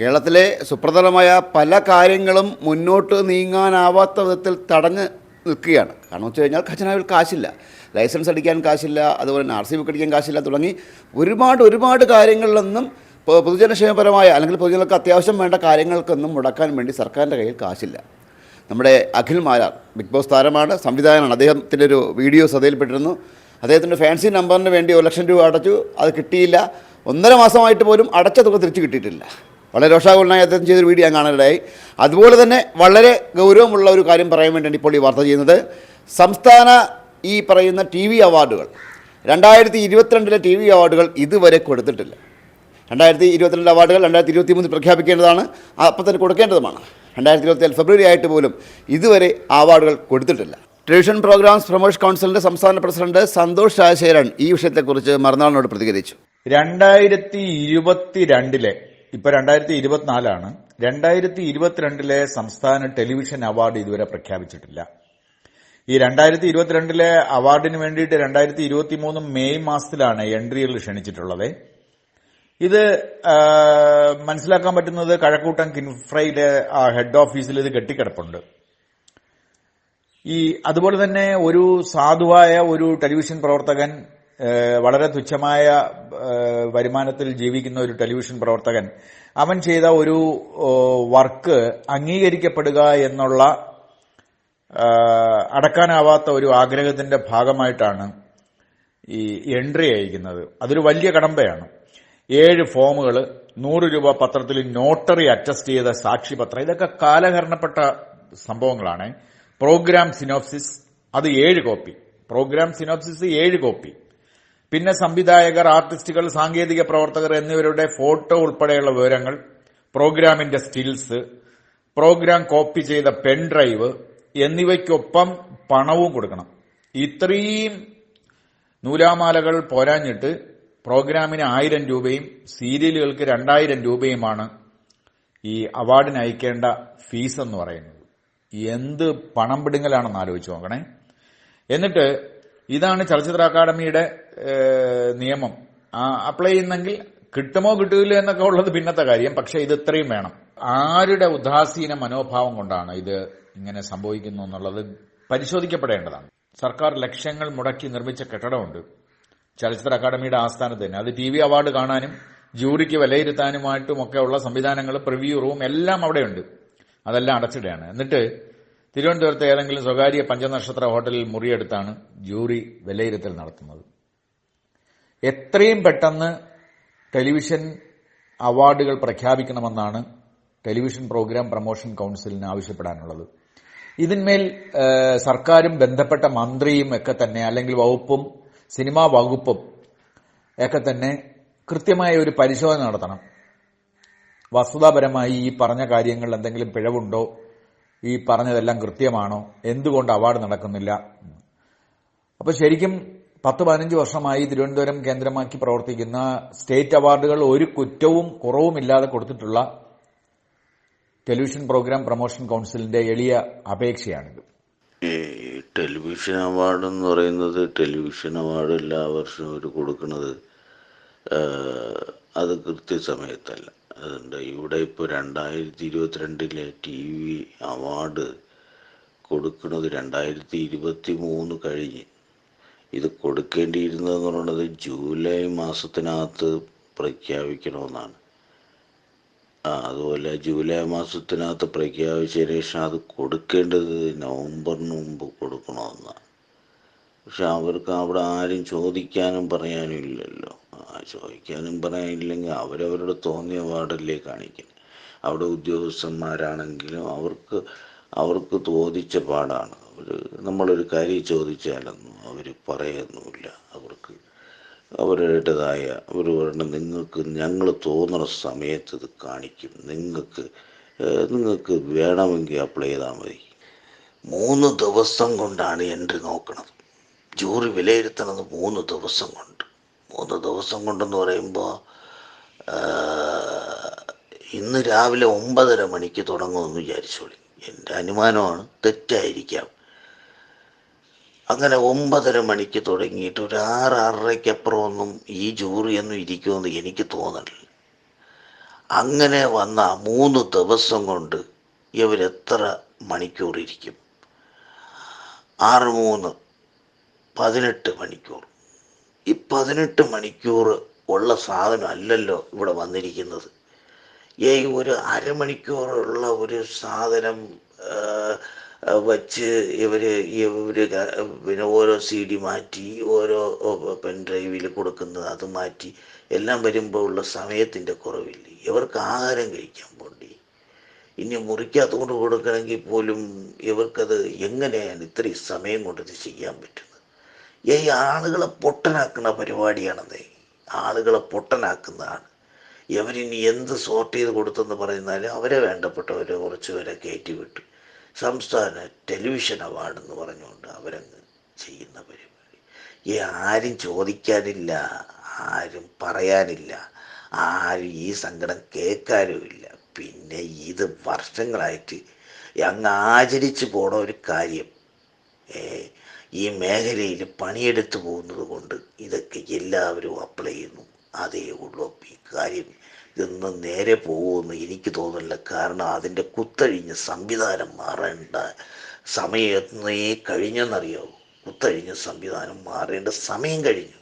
കേരളത്തിലെ സുപ്രധാനമായ പല കാര്യങ്ങളും മുന്നോട്ട് നീങ്ങാനാവാത്ത വിധത്തിൽ തടഞ്ഞ് നിൽക്കുകയാണ്. കാരണം വെച്ച് കഴിഞ്ഞാൽ ഖജനാവിൽ കാശില്ല. ലൈസൻസ് അടിക്കാൻ കാശില്ല അതുപോലെ തന്നെ ആർ സി ബുക്ക് അടിക്കാൻ കാശില്ല തുടങ്ങി ഒരുപാട് ഒരുപാട് കാര്യങ്ങളിലൊന്നും പൊതുജനക്ഷേമപരമായ അല്ലെങ്കിൽ പൊതുജനങ്ങൾക്ക് അത്യാവശ്യം വേണ്ട കാര്യങ്ങൾക്കൊന്നും മുടക്കാൻ വേണ്ടി സർക്കാരിന്റെ കയ്യിൽ കാശില്ല. നമ്മുടെ അഖിൽ മാരാർ ബിഗ് ബോസ് താരമാണ് സംവിധായകനാണ്. അദ്ദേഹത്തിന്റെ ഒരു വീഡിയോ ശ്രദ്ധയിൽപ്പെട്ടിരുന്നു. അദ്ദേഹത്തിന്റെ ഫാൻസി നമ്പറിന് വേണ്ടി ഒരു ലക്ഷം രൂപ അടച്ചു. അത് കിട്ടിയില്ല. ഒന്നര മാസമായിട്ട് പോലും അടച്ച തുക തിരിച്ചു കിട്ടിയിട്ടില്ല. വളരെ രോഷാകുലനായി അദ്ദേഹം ചെയ്തൊരു വീഡിയോ ഞാൻ കാണാനിടയായി. അതുപോലെ തന്നെ വളരെ ഗൗരവമുള്ള ഒരു കാര്യം പറയാൻ വേണ്ടിയാണ് ഇപ്പോൾ ഈ വാർത്ത ചെയ്യുന്നത്. സംസ്ഥാന ഈ പറയുന്ന ടി വി അവാർഡുകൾ രണ്ടായിരത്തി ഇരുപത്തിരണ്ടിലെ ടി വി അവാർഡുകൾ ഇതുവരെ കൊടുത്തിട്ടില്ല. രണ്ടായിരത്തി ഇരുപത്തിരണ്ട് അവാർഡുകൾ രണ്ടായിരത്തി ഇരുപത്തി മൂന്നിൽ പ്രഖ്യാപിക്കേണ്ടതാണ് അപ്പം തന്നെ കൊടുക്കേണ്ടതുമാണ്. രണ്ടായിരത്തി ഇരുപത്തിയേഴ് ഫെബ്രുവരി ആയിട്ട് പോലും ഇതുവരെ അവാർഡുകൾ കൊടുത്തിട്ടില്ല. ടെലിവിഷൻ പ്രോഗ്രാംസ് പ്രൊമോഷൻ കൗൺസിലിന്റെ സംസ്ഥാന പ്രസിഡന്റ് സന്തോഷ് രാജശേഖരൻ ഈ വിഷയത്തെക്കുറിച്ച് മറുനാളിനോട് പ്രതികരിച്ചു. രണ്ടായിരത്തി ഇരുപത്തിരണ്ടിലെ ഇപ്പൊ രണ്ടായിരത്തി ഇരുപത്തിനാലാണ് രണ്ടായിരത്തി ഇരുപത്തിരണ്ടിലെ സംസ്ഥാന ടെലിവിഷൻ അവാർഡ് ഇതുവരെ പ്രഖ്യാപിച്ചിട്ടില്ല. ഈ രണ്ടായിരത്തി ഇരുപത്തിരണ്ടിലെ അവാർഡിന് വേണ്ടിയിട്ട് രണ്ടായിരത്തി ഇരുപത്തി മൂന്ന് മെയ് മാസത്തിലാണ് എൻട്രികൾ ക്ഷണിച്ചിട്ടുള്ളത്. ഇത് മനസ്സിലാക്കാൻ പറ്റുന്നത് കഴക്കൂട്ടം കിൻഫ്രയിലെ ഹെഡ് ഓഫീസിൽ ഇത് കെട്ടിക്കിടപ്പുണ്ട്. ഈ അതുപോലെ തന്നെ ഒരു സാധുവായ ഒരു ടെലിവിഷൻ പ്രവർത്തകൻ വളരെ തുച്ഛമായ വരുമാനത്തിൽ ജീവിക്കുന്ന ഒരു ടെലിവിഷൻ പ്രവർത്തകൻ അവൻ ചെയ്ത ഒരു വർക്ക് അംഗീകരിക്കപ്പെടുക എന്നുള്ള അടക്കാനാവാത്ത ഒരു ആഗ്രഹത്തിന്റെ ഭാഗമായിട്ടാണ് ഈ എൻട്രി അയക്കുന്നത്. അതൊരു വലിയ കടമ്പയാണ്. ഏഴ് ഫോമുകൾ നൂറ് രൂപ പത്രത്തിൽ നോട്ടറി അറ്റസ്റ്റ് ചെയ്ത സാക്ഷിപത്രം ഇതൊക്കെ കാലഹരണപ്പെട്ട സംഭവങ്ങളാണ്. പ്രോഗ്രാം സിനോപ്സിസ് അത് ഏഴ് കോപ്പി. പ്രോഗ്രാം സിനോപ്സിസ് ഏഴ് കോപ്പി. പിന്നെ സംവിധായകർ ആർട്ടിസ്റ്റുകൾ സാങ്കേതിക പ്രവർത്തകർ എന്നിവരുടെ ഫോട്ടോ ഉൾപ്പെടെയുള്ള വിവരങ്ങൾ പ്രോഗ്രാമിന്റെ സ്റ്റിൽസ് പ്രോഗ്രാം കോപ്പി ചെയ്ത പെൻ ഡ്രൈവ് എന്നിവയ്ക്കൊപ്പം പണവും കൊടുക്കണം. ഇത്രയും നൂലാമാലകൾ പോരാഞ്ഞിട്ട് പ്രോഗ്രാമിന് ആയിരം രൂപയും സീരിയലുകൾക്ക് രണ്ടായിരം രൂപയുമാണ് ഈ അവാർഡിന് അയക്കേണ്ട ഫീസ് എന്ന് പറയുന്നത്. എന്ത് പണം പിടുങ്ങലാണെന്ന് ആലോചിച്ച് നോക്കണേ. എന്നിട്ട് ഇതാണ് ചലച്ചിത്ര അക്കാദമിയുടെ നിയമം. അപ്ലൈ ചെയ്യുന്നെങ്കിൽ കിട്ടുമോ കിട്ടില്ല എന്നൊക്കെ ഉള്ളത് പിന്നത്തെ കാര്യം. പക്ഷെ ഇത് ഇത്രയും വേണം. ആരുടെ ഉദാസീന മനോഭാവം കൊണ്ടാണ് ഇത് ഇങ്ങനെ സംഭവിക്കുന്നു എന്നുള്ളത് പരിശോധിക്കപ്പെടേണ്ടതാണ്. സർക്കാർ ലക്ഷ്യങ്ങൾ മുടക്കി നിർമ്മിച്ച കെട്ടിടമുണ്ട്. ചലച്ചിത്ര അക്കാദമിയുടെ ആസ്ഥാനത്ത് തന്നെ. അത് ടി വി അവാർഡ് കാണാനും ജൂറിക്ക് വിലയിരുത്താനുമായിട്ടും ഒക്കെയുള്ള സംവിധാനങ്ങൾ പ്രിവ്യൂ റൂം എല്ലാം അവിടെയുണ്ട്. അതെല്ലാം അടച്ചിടുകയാണ്. എന്നിട്ട് തിരുവനന്തപുരത്തെ ഏതെങ്കിലും സ്വകാര്യ പഞ്ചനക്ഷത്ര ഹോട്ടലിൽ മുറിയെടുത്താണ് ജൂറി വിലയിരുത്തൽ നടത്തുന്നത്. എത്രയും പെട്ടെന്ന് ടെലിവിഷൻ അവാർഡുകൾ പ്രഖ്യാപിക്കണമെന്നാണ് ടെലിവിഷൻ പ്രോഗ്രാം പ്രൊമോഷൻ കൗൺസിലിന് ആവശ്യപ്പെടാനുള്ളത്. ഇതിന്മേൽ സർക്കാരും ബന്ധപ്പെട്ട മന്ത്രിയും ഒക്കെ തന്നെ അല്ലെങ്കിൽ വകുപ്പും സിനിമാ വകുപ്പും ഒക്കെ തന്നെ കൃത്യമായ ഒരു പരിശോധന നടത്തണം. വസ്തുതാപരമായി ഈ പറഞ്ഞ കാര്യങ്ങളിൽ എന്തെങ്കിലും പിഴവുണ്ടോ? ഈ പറഞ്ഞതെല്ലാം കൃത്യമാണോ? എന്തുകൊണ്ട് അവാർഡ് നടക്കുന്നില്ല? അപ്പൊ ശരിക്കും പത്ത് പതിനഞ്ച് വർഷമായി തിരുവനന്തപുരം കേന്ദ്രമാക്കി പ്രവർത്തിക്കുന്ന സ്റ്റേറ്റ് അവാർഡുകൾ ഒരു കുറ്റവും കുറവുമില്ലാതെ കൊടുത്തിട്ടുള്ള ടെലിവിഷൻ പ്രോഗ്രാം പ്രൊമോഷൻ കൗൺസിലിന്റെ എളിയ അപേക്ഷയാണിത്. ഈ ടെലിവിഷൻ അവാർഡ് എന്ന് പറയുന്നത് ടെലിവിഷൻ അവാർഡ് എല്ലാ വർഷവും അവർ കൊടുക്കുന്നത് അത് കൃത്യസമയത്തല്ല. അതുകൊണ്ട് ഇവിടെ ഇപ്പോൾ രണ്ടായിരത്തി ഇരുപത്തിരണ്ടിലെ ടി വി അവാർഡ് കൊടുക്കുന്നത് രണ്ടായിരത്തി ഇരുപത്തി മൂന്ന് കഴിഞ്ഞ്. ഇത് കൊടുക്കേണ്ടിയിരുന്നതെന്ന് പറയുന്നത് ജൂലൈ മാസത്തിനകത്ത് പ്രഖ്യാപിക്കണമെന്നാണ്. അതുപോലെ ജൂലൈ മാസത്തിനകത്ത് പ്രഖ്യാപിച്ച ശേഷം അത് കൊടുക്കേണ്ടത് നവംബറിന് മുമ്പ് കൊടുക്കണമെന്നാണ്. പക്ഷെ അവർക്ക് അവിടെ ആരും ചോദിക്കാനും പറയാനും ഇല്ലല്ലോ. ചോദിക്കാനും പറയാനില്ലെങ്കിൽ അവരവരുടെ തോന്നിയ വാർഡല്ലേ കാണിക്കുന്നത്. അവിടെ ഉദ്യോഗസ്ഥന്മാരാണെങ്കിലും അവർക്ക് അവർക്ക് തോന്നിച്ച പാടാണ്. അവർ നമ്മളൊരു കാര്യം ചോദിച്ചാലൊന്നും അവർ പറയുന്നുമില്ല. അവർക്ക് അവരുടേതായ അവർ പറഞ്ഞ നിങ്ങൾക്ക് ഞങ്ങൾ തോന്നുന്ന സമയത്ത് ഇത് കാണിക്കും. നിങ്ങൾക്ക് നിങ്ങൾക്ക് വേണമെങ്കിൽ അപ്ലൈ ചെയ്താൽ മതി. മൂന്ന് ദിവസം കൊണ്ടാണ് എൻട്രി നോക്കണത്. ജൂറി വിലയിരുത്തണത് മൂന്ന് ദിവസം കൊണ്ട്. മൂന്ന് ദിവസം കൊണ്ടെന്ന് പറയുമ്പോൾ ഇന്ന് രാവിലെ ഒമ്പതര മണിക്ക് തുടങ്ങുമെന്ന് വിചാരിച്ചോളി എന്റെ അനുമാനമാണ് തെറ്റായിരിക്കാം. അങ്ങനെ ഒമ്പതര മണിക്ക് തുടങ്ങിയിട്ട് ഒരു ആറ് ആറരയ്ക്കപ്പുറമൊന്നും ഈ ജൂറിയൊന്നും ഇരിക്കുമെന്ന് എനിക്ക് തോന്നണില്ല. അങ്ങനെ വന്ന മൂന്ന് ദിവസം കൊണ്ട് ഇവരെത്ര മണിക്കൂർ ഇരിക്കും ആറ് മൂന്ന് പതിനെട്ട് മണിക്കൂർ. ഈ പതിനെട്ട് മണിക്കൂർ ഉള്ള സാധനം അല്ലല്ലോ ഇവിടെ വന്നിരിക്കുന്നത്. ഈ ഒരു അരമണിക്കൂറുള്ള ഒരു സാധനം വച്ച് ഇവർ ഇവർ പിന്നെ ഓരോ സി ഡി മാറ്റി ഓരോ പെൻ ഡ്രൈവിൽ കൊടുക്കുന്നത് അത് മാറ്റി എല്ലാം വരുമ്പോൾ ഉള്ള സമയത്തിന്റെ കുറവില്ലേ? ഇവർക്ക് ആഹാരം കഴിക്കാൻ പോണ്ടി. ഇനി മുറിക്കകത്തുകൊണ്ട് കൊടുക്കണമെങ്കിൽ പോലും ഇവർക്കത് എങ്ങനെയാണ് ഇത്രയും സമയം കൊണ്ട് ഇത് ചെയ്യാൻ പറ്റുന്നത്? ഈ ആളുകളെ പൊട്ടനാക്കുന്ന പരിപാടിയാണെന്നേ ആളുകളെ പൊട്ടനാക്കുന്നതാണ്. ഇവരിനി എന്ത് സോർട്ട് ചെയ്ത് കൊടുത്തെന്ന് പറയുന്നാലും അവരെ വേണ്ടപ്പെട്ടവരെ കുറച്ച് പേരെ കയറ്റി വിട്ടു സംസ്ഥാന ടെലിവിഷൻ അവാർഡ് എന്ന് പറഞ്ഞുകൊണ്ട് അവരങ്ങ് ചെയ്യുന്ന പരിപാടി. ഈ ആരും ചോദിക്കാനില്ല ആരും പറയാനില്ല ആരും ഈ സങ്കടം കേൾക്കാനുമില്ല. പിന്നെ ഇത് വർഷങ്ങളായിട്ട് അങ്ങ് ആചരിച്ചു പോണ ഒരു കാര്യം. ഏ, ഈ മേഖലയിൽ പണിയെടുത്ത് പോകുന്നത് കൊണ്ട് ഇതൊക്കെ എല്ലാവരും അപ്ലൈ ചെയ്യുന്നു. അതേ ഉള്ളൂ. ഈ കാര്യം ഇതൊന്നും നേരെ പോകുമെന്ന് എനിക്ക് തോന്നുന്നില്ല. കാരണം അതിന്റെ കുത്തഴിഞ്ഞ് സംവിധാനം മാറേണ്ട സമയം എന്നേ കഴിഞ്ഞെന്നറിയാവൂ കുത്തഴിഞ്ഞ് സംവിധാനം മാറേണ്ട സമയം കഴിഞ്ഞു.